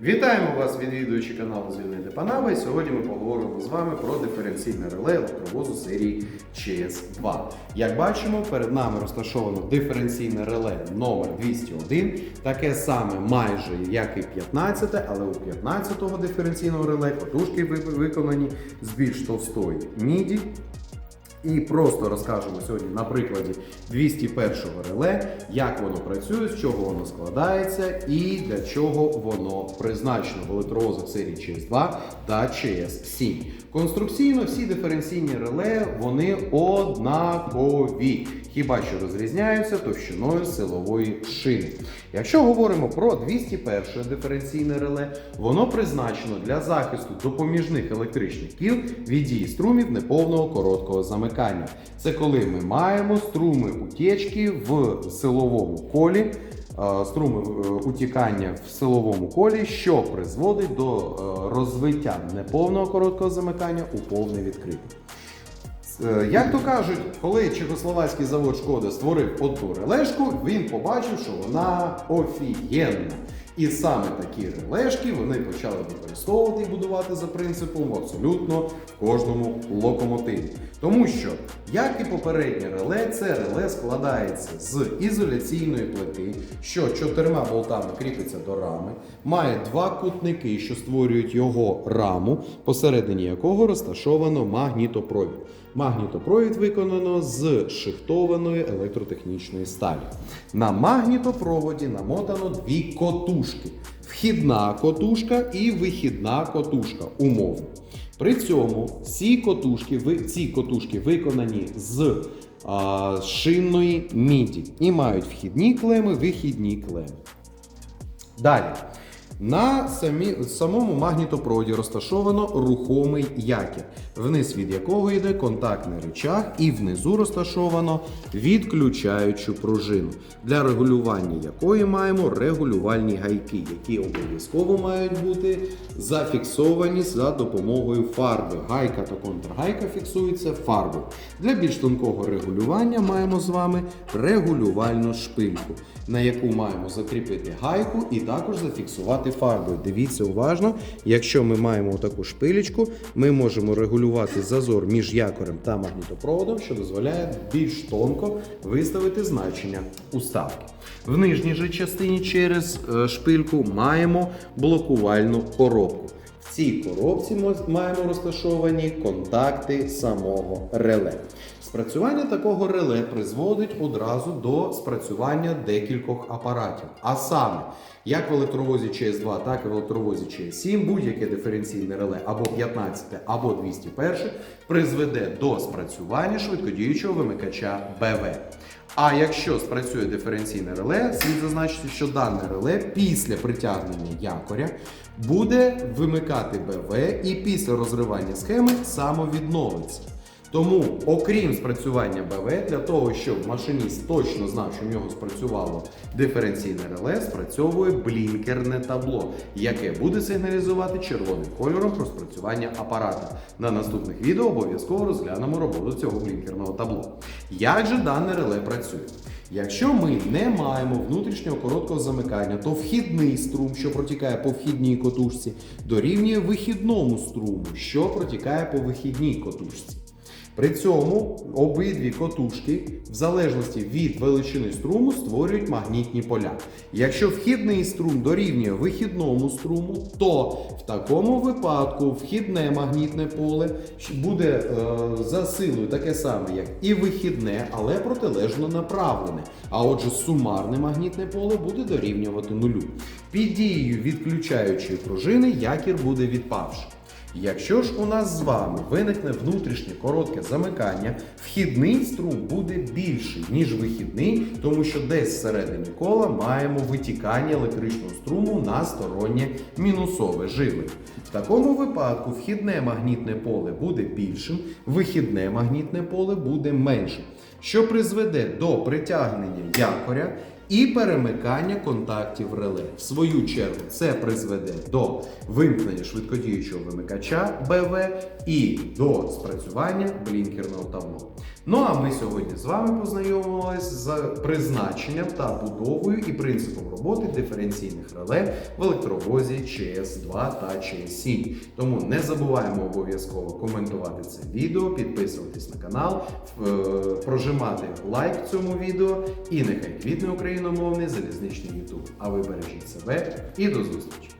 Вітаємо вас, відвідувачі каналу Звільнити Панава. І сьогодні ми поговоримо з вами про диференційне реле електровозу серії ЧС2. Як бачимо, перед нами розташовано диференційне реле номер 201, таке саме майже як і 15, але у 15-го диференційного реле котушки ви- виконані з більш товстої міді. І просто розкажемо сьогодні на прикладі 201-го реле, як воно працює, з чого воно складається і для чого воно призначено в електровозах серії CS2 та CS7. Конструкційно всі диференційні реле вони однакові, хіба що розрізняються товщиною силової шини. Якщо говоримо про 201 диференційне реле, воно призначено для захисту допоміжних електричних кіл від дії струмів неповного короткого замикання. Це коли ми маємо струми утічки в силовому колі, е, струми е, утікання в силовому колі, що призводить до е, розвиття неповного короткого замикання у повне відкрите. Як то кажуть, коли чехословацький завод Шкода створив одну релешку, він побачив, що вона офігенна. І саме такі релешки вони почали використовувати і будувати за принципом абсолютно кожному локомотиві. Тому що, як і попереднє реле, це реле складається з ізоляційної плити, що чотирма болтами кріпиться до рами, має два кутники, що створюють його раму, посередині якого розташовано магнітопровід. Магнітопровід виконано з шихтованої електротехнічної сталі. На магнітопроводі намотано дві котушки: вхідна котушка і вихідна котушка. Умовно. При цьому ці котушки, ці котушки виконані з а, шинної міді і мають вхідні клеми, вихідні клеми. Далі. На самі, самому магнітопроводі розташовано рухомий якір, вниз від якого йде контактний рычаг, і внизу розташовано відключаючу пружину, для регулювання якої маємо регулювальні гайки, які обов'язково мають бути зафіксовані за допомогою фарби. Гайка та контргайка фіксуються фарбою. Для більш тонкого регулювання маємо з вами регулювальну шпильку, на яку маємо закріпити гайку і також зафіксувати фарбою. Дивіться уважно, якщо ми маємо таку шпилечку, ми можемо регулювати зазор між якорем та магнітопроводом, що дозволяє більш тонко виставити значення уставки. В нижній же частині через е, шпильку маємо блокувальну коробку. В цій коробці ми маємо розташовані контакти самого реле. Спрацювання такого реле призводить одразу до спрацювання декількох апаратів. А саме, як в електровозі CS2, так і в електровозі CS7, будь-яке диференційне реле або 15, або 201 призведе до спрацювання швидкодіючого вимикача БВ. А якщо спрацює диференційне реле, слід зазначити, що дане реле після притягнення якоря буде вимикати БВ і після розривання схеми самовідновиться. Тому, окрім спрацювання БВ, для того, щоб машиніст точно знав, що в нього спрацювало диференційне реле, спрацьовує блінкерне табло, яке буде сигналізувати червоним кольором про спрацювання апарата. На наступних відео обов'язково розглянемо роботу цього блінкерного табло. Як же дане реле працює? Якщо ми не маємо внутрішнього короткого замикання, то вхідний струм, що протікає по вхідній котушці, дорівнює вихідному струму, що протікає по вихідній котушці. При цьому обидві котушки, в залежності від величини струму, створюють магнітні поля. Якщо вхідний струм дорівнює вихідному струму, то в такому випадку вхідне магнітне поле буде е, за силою таке саме, як і вихідне, але протилежно направлене. А отже, сумарне магнітне поле буде дорівнювати нулю. Під дією відключаючої пружини якір буде відпавши. Якщо ж у нас з вами виникне внутрішнє коротке замикання, вхідний струм буде більший, ніж вихідний, тому що десь всередині кола маємо витікання електричного струму на стороннє мінусове живлення. В такому випадку вхідне магнітне поле буде більшим, вихідне магнітне поле буде меншим, що призведе до притягнення якоря і перемикання контактів реле. В свою чергу це призведе до вимкнення швидкодіючого вимикача БВ і до спрацювання блінкерного табло. Ну а ми сьогодні з вами познайомились з призначенням та будовою і принципом роботи диференційних реле в електровозі ЧС2 та ЧС7. Тому не забуваємо обов'язково коментувати це відео, підписуватись на канал, е, прожимати лайк цьому відео і нехай квітне україномовний залізничний YouTube. А ви бережіть себе і до зустрічі!